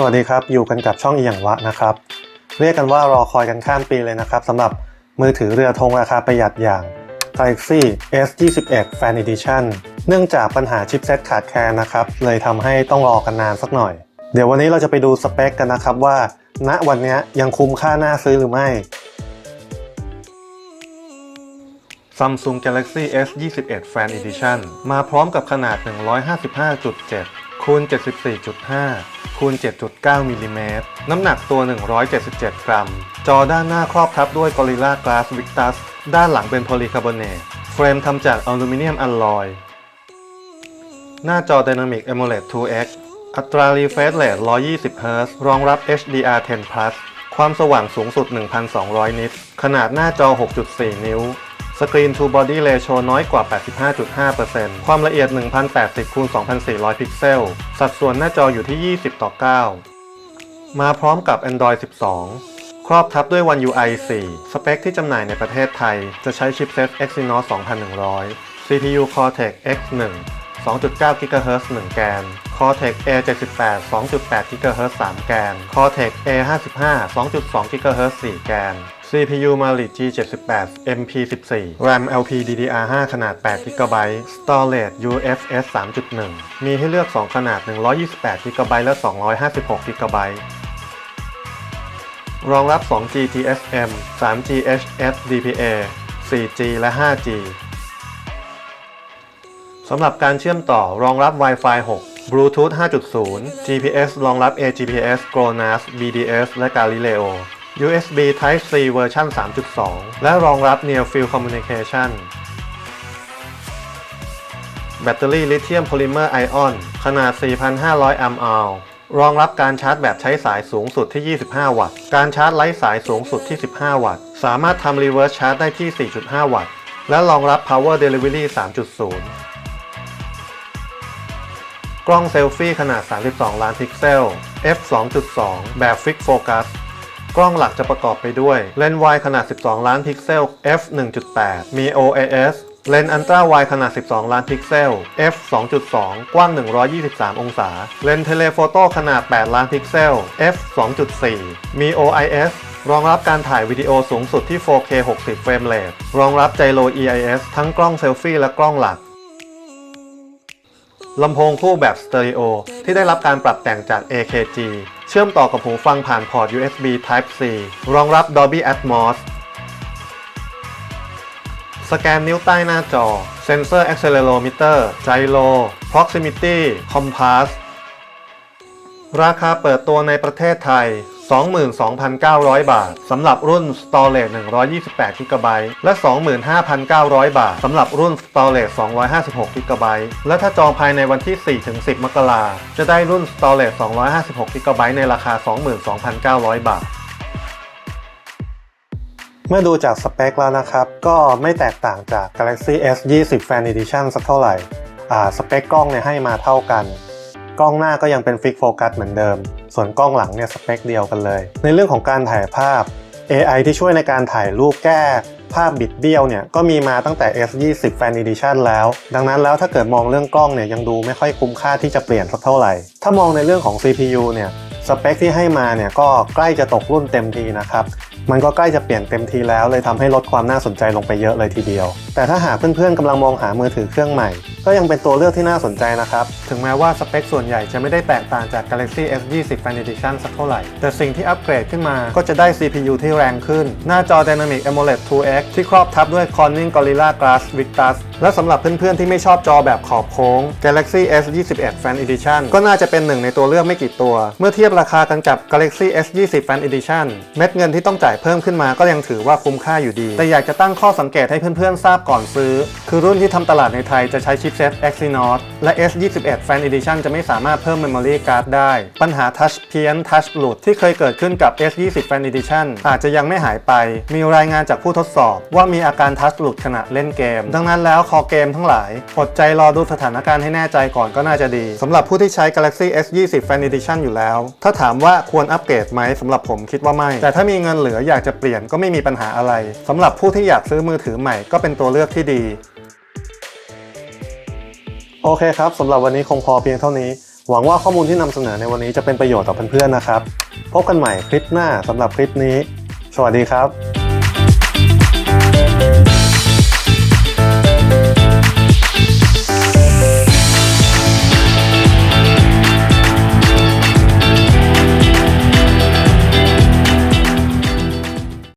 สวัสดีครับ อยู่กันกับช่องอีหยังวะนะครับ เรียกกันว่ารอคอยกันข้ามปีเลยนะครับสำหรับมือถือเรือธงราคาประหยัดอย่าง Galaxy S21 Fan Edition เนื่องจากปัญหาชิปเซ็ตขาดแคลนนะครับ เลยทำให้ต้องรอกันนานสักหน่อย เดี๋ยววันนี้เราจะไปดูสเปคกันนะครับว่า ณวันนี้ยังคุ้มค่าน่าซื้อหรือไม่ Samsung Galaxy S21 Fan Edition มาพร้อมกับขนาด 155.7คูณ74.5 คูณ 7.9 มิลลิเมตร น้ำหนักตัว 177 กรัม จอด้านหน้าครอบทับด้วย Gorilla Glass Victus ด้านหลังเป็นโพลีคาร์บอเนต เฟรมทำจากอลูมิเนียมอลลอย หน้าจอ Dynamic AMOLED 2X อัตรา refresh rate 120 Hz รองรับ HDR10 ความสว่างสูงสุด 1,200 นิต ขนาดหน้าจอ 6.4 นิ้ว สกรีน to body ratio น้อยกว่า 85.5%ความละเอียด 1080คูณ2400 พิกเซล สัดส่วนหน้าจออยู่ที่ 20 ต่อ 9 มาพร้อมกับ Android 12 ครอบทับด้วย One UI 4 สเปคที่จำหน่ายในประเทศไทย จะใช้ชิปเซต Exynos 2100 CPU Cortex X1 2.9 GHz 1 แกน Cortex A78 2.8 GHz 3 แกน Cortex A55 2.2 GHz 4 แกน CPU Mali G78 MP14 RAM LPDDR5 ขนาด8 GB Storage UFS 3.1 มีให้เลือก 2 ขนาด 128 GB และ 256 GB รองรับ 2G GSM 3G HSDPA 4G และ 5G สำหรับการเชื่อมต่อรองรับ Wi-Fi 6 Bluetooth 5.0 GPS รองรับ AGPS GLONASS BDS และ Galileo USB Type C เวอร์ชัน3.2 และรองรับ Near Field Communication แบตเตอรี่ลิเธียมโพลิเมอร์ไอออนขนาด 4,500 อัมอรรองรับการชาร์จแบบใช้สายสูงสุดที่ 25 วัตต์ การชาร์จไร้สายสูงสุดที่ 15 วัตต์ สามารถทำ Reverse Charge ได้ที่ 4.5 วัตต์ และรองรับ Power Delivery 3.0 กล้องเซลฟี่ขนาด 32 ล้านพิกเซล f 2.2 แบบ Fix Focus กล้องหลักจะประกอบไปด้วยเลนส์วายขนาด 12 ล้านพิกเซล f 1.8 มี OIS เลนส์อันตราไวขนาด 12 ล้านพิกเซล f 2.2 กว้าง 123 องศา เลนส์เทเลโฟโต้ขนาด 8 ล้านพิกเซล f 2.4 มี OIS รองรับการถ่ายวิดีโอสูงสุดที่ 4K 60 เฟรมเรท รองรับไจโร EIS ทั้งกล้องเซลฟี่และกล้องหลัก ลำโพงคู่แบบสเตอริโอที่ได้รับการปรับแต่งจาก AKG เชื่อมต่อกับหูฟังผ่านพอร์ต USB Type C รองรับ Dolby Atmos สแกนนิ้วใต้หน้าจอ เซนเซอร์ Accelerometer Gyro Proximity Compass ราคาเปิดตัวในประเทศไทย 22,900 บาทสำหรับรุ่น Storage 128 GB และ 25,900 บาทสำหรับรุ่น Storage 256 GB และถ้าจองภายในวันที่ 4-10 มกราจะได้รุ่น Storage 256 GB ในราคา 22,900 บาทเมื่อดูจากสเปคแล้วนะครับ ก็ไม่แตกต่างจาก Galaxy S 20 Fan Edition สักเท่าไหร่อ่าสเปคกล้องเนี่ยให้มาเท่ากัน กล้องหน้าก็ยังเป็นฟิกโฟกัสเหมือนเดิม ส่วนกล้องหลังเนี่ยสเปคเดียวกันเลย ในเรื่องของการถ่ายภาพ AI ที่ช่วยในการถ่ายรูปแก้ ภาพบิดเบี้ยวเนี่ยก็มีมาตั้งแต่ S20 Fan Edition แล้ว ดังนั้นแล้วถ้าเกิดมองเรื่องกล้องเนี่ยยังดูไม่ค่อยคุ้มค่าที่จะเปลี่ยนสักเท่าไหร่ ถ้ามองในเรื่องของ CPU เนี่ยสเปคที่ให้มาเนี่ยก็ใกล้จะตกรุ่นเต็มทีนะครับ มันก็ใกล้จะเปลี่ยนเต็มทีแล้วเลยทำให้ลดความน่าสนใจลงไปเยอะเลยทีเดียว แต่ถ้าหากเพื่อนๆกำลังมองหามือถือเครื่องใหม่ ก็ยังเป็นตัวเลือกที่น่าสนใจนะครับ ถึงแม้ว่าสเปคส่วนใหญ่จะไม่ได้แตกต่างจาก Galaxy S20 Fan Edition สักเท่าไหร่ แต่สิ่งที่อัปเกรดขึ้นมาก็จะได้ CPU ที่แรงขึ้น หน้าจอ Dynamic AMOLED 2X ที่ครอบทับด้วย Corning Gorilla Glass Victus และสำหรับเพื่อนๆที่ไม่ชอบจอแบบขอบโค้ง Galaxy S21 Fan Edition ก็น่าจะเป็นหนึ่งในตัวเลือกไม่กี่ตัว เมื่อเทียบราคากันกับ Galaxy S20 Fan Edition เม็ดเงินที่ต้องจ่ายเพิ่มขึ้นมาก็ยังถือว่าคุ้มค่าอยู่ดี แต่อยากจะตั้งข้อสังเกตให้เพื่อนๆทราบก่อนซื้อ คือรุ่นที่ทำตลาดในไทยจะใช้ชิปเซต Exynos และ S21 Fan Edition จะไม่สามารถเพิ่ม Memory Card ได้ ปัญหา Touch เพี้ยน Touch หลุดที่เคยเกิดขึ้นกับ S20 Fan Edition อาจจะยังไม่หายไป มีรายงานจากผู้ทดสอบ ว่ามีอาการ Touch หลุดขณะเล่นเกม ดังนั้นแล้วคอเกมทั้งหลายอดใจรอดูสถานการณ์ให้แน่ใจก่อนก็น่าจะดีสำหรับผู้ที่ใช้ Galaxy S20 Fan Edition อยู่แล้ว ถ้าถามว่าควรอัปเกรดไหมสำหรับผมคิดว่าไม่ แต่ถ้ามีเงินเหลืออยากจะเปลี่ยนก็ไม่มีปัญหาอะไรสำหรับผู้ที่อยากซื้อมือถือใหม่ก็เป็นตัวเลือกที่ดี โอเคครับสำหรับวันนี้คงพอเพียงเท่านี้ หวังว่าข้อมูลที่นำเสนอในวันนี้จะเป็นประโยชน์ต่อเพื่อนๆนะครับ พบกันใหม่คลิปหน้าสำหรับคลิปนี้ สวัสดีครับ